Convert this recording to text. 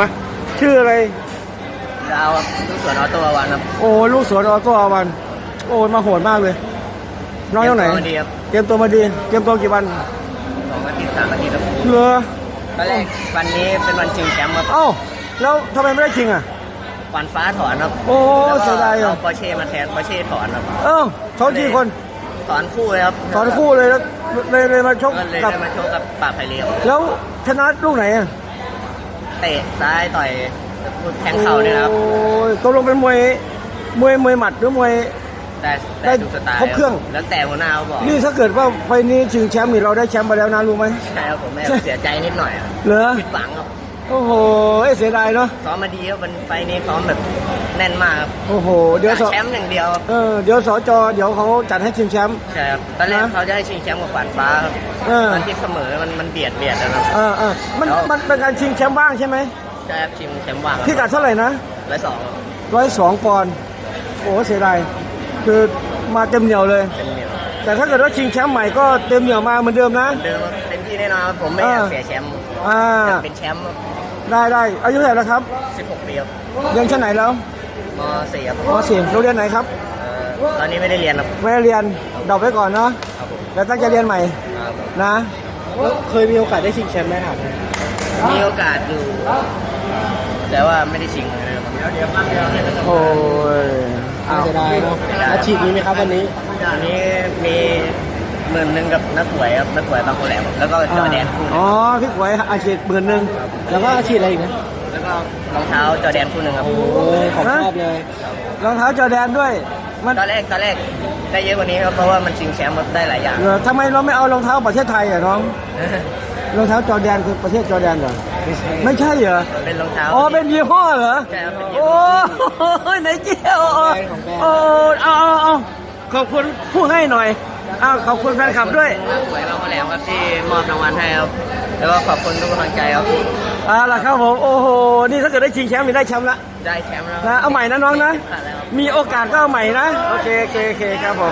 มาชื่ออะไรดาวครับทุกส่วนออโต้วันครับโอ้ลูกสวนออโต้อาวัน โอ้มาโหดมากเลย น้องเท่าไหน เตรียมตัวมาดีครับเตรียมตัวมาดี เตรียมตัวกี่วันสองอาทิตย์สามอาทิตย์ครับเหรอตอนแรกวันนี้เป็นวันชิงแชมป์ครับเอ้าแล้วทำไมไม่ได้จริงอะ วันฟ้าถอนครับโอ้แล้วก็เสียดายอะ เอาปอร์เช่มาแทนปอร์เช่ถอนครับเอ้าเขากี่คนถอนคู่เลยครับสอนคู่เลยแล้วเลยเลยมาชกก็เลยกับ ได้มาชกกับป่าบไผ่เรียวแล้วชนะลูกไหนอะ เตะซ้ายต่อยแทงเข่าเนี่ยครับโอ้ยตกลงเป็นมวยมวยมวยหมัดหรือมวย แต่ได้แต่ดูสไตล์ครบเครื่อง แล้วแต่หัวหน้าเขาบอกนี่ถ้าเกิดว่าไฟล์นี้ชิงแชมป์นี่เราได้แชมป์ไปแล้วนะรู้ไหมใช่ครับผมแม่เสียใจนิดหน่อยอะเหรอผิดหวังครับโอ้โห เอ้ยเสียดายเนาะซ้อมมาดีครับมันไฟล์นี้ซ้อมแบบแน่นมากครับโอ้โห เดี๋ยวสแชมป์อย่างเดียวครับเออเดี๋ยวสจเดี๋ยวเขาจัดให้ชิงแชมป์ ใช่ครับตอนแรกนะเขาจะให้ชิงแชมป์กับขวานฟ้าครับเออตอนที่เสมอมันมันเบียดเบียดนะครับ เออเออมันแล้ว มันเป็นการชิงแชมป์ว่างใช่ไหมใช่ครับชิงแชมป์ว่างพิกัดเท่าไหร่นะร้อยสองร้อยสองปอนด์โอ้โหเสียดายคือมาเต็มเหนียวเลย เต็มเหนียวแต่ถ้าเกิดว่าชิงแชมป์ใหม่ก็เต็มเหนียวมาเหมือนเดิมนะ เดิมครับเต็มที่แน่นอนครับผมไม่อยากเออเสียแชมป์อ่า อยากเป็นแชมป์ ได้ได้อายุเท่าไหร่แล้วครับ16ปีครับเรียนชั้นไหนแล้วม .4 ครับมสี่โรงเรียนไหนครับเอ่อตอนนี้ไม่ได้เรียนครับไม่ได้เรียนดรอปไว้ก่อนเนาะครับผมแล้วตั้งใจเรียนใหม่ครับผมนะ เคยมีโอกาสได้ชิงแชมป์ไหมครับมีโอกาสอยู่ แต่ว่าไม่ได้ชิงนะครับเดี๋ยวเดี๋ยวเดี๋ยวโอ้ยน่าเสียดายเนาะอาชีพนี้ไหมครับวันนี้อันนี้มี หมื่นหนึ่งกับนักหวยครับนักหวยบางคนแหลมแล้วก็จอแดนคู่หนึอ๋องพี่หวยอาชีพหมื่นหนึ่งแล้วก็อาชีพอะไรอีกนะแล้วก็รองเท้าจอแดนคู่หนึ่งครับโอ้ยของชอบเลยรองเท้าจอแดนด้วยมันตอนแรกตอนแรกได้เยอะกว่านี้ครับเพราะว่ามันชิงแชมป์ได้หลายอย่างเหรอทำไมเราไม่เอารองเท้าประเทศไทยอะน้องรองเท้าจอร์แดนคือประเทศจอร์แดนเหรอไม่ใช่เหรอเป็นรองเท้าอ๋อเป็นยี่ห้อเหรอใช่ครับเป็นยี่โอ้ห้อยไหนเจียวโอ้เอาเอาเอาขอบคุณผู้ให้หน่อย อ้าวขอบคุณแฟนคลับด้วยนักหวยบางคนแหลมครับที่มอบรางวัลให้ครับแล้วก็ขอบคุณทุกกำลังใจครับเอาล่ะครับผมโอ้โหนี่ถ้าเกิดได้ชิงแชมป์นี่ได้แชมป์ละได้แชมป์แล้วนะเอาใหม่นะน้องนะขาดแล้วครับมีโอกาสก็เอาใหม่นะ โอเคโอเคโอเคครับผม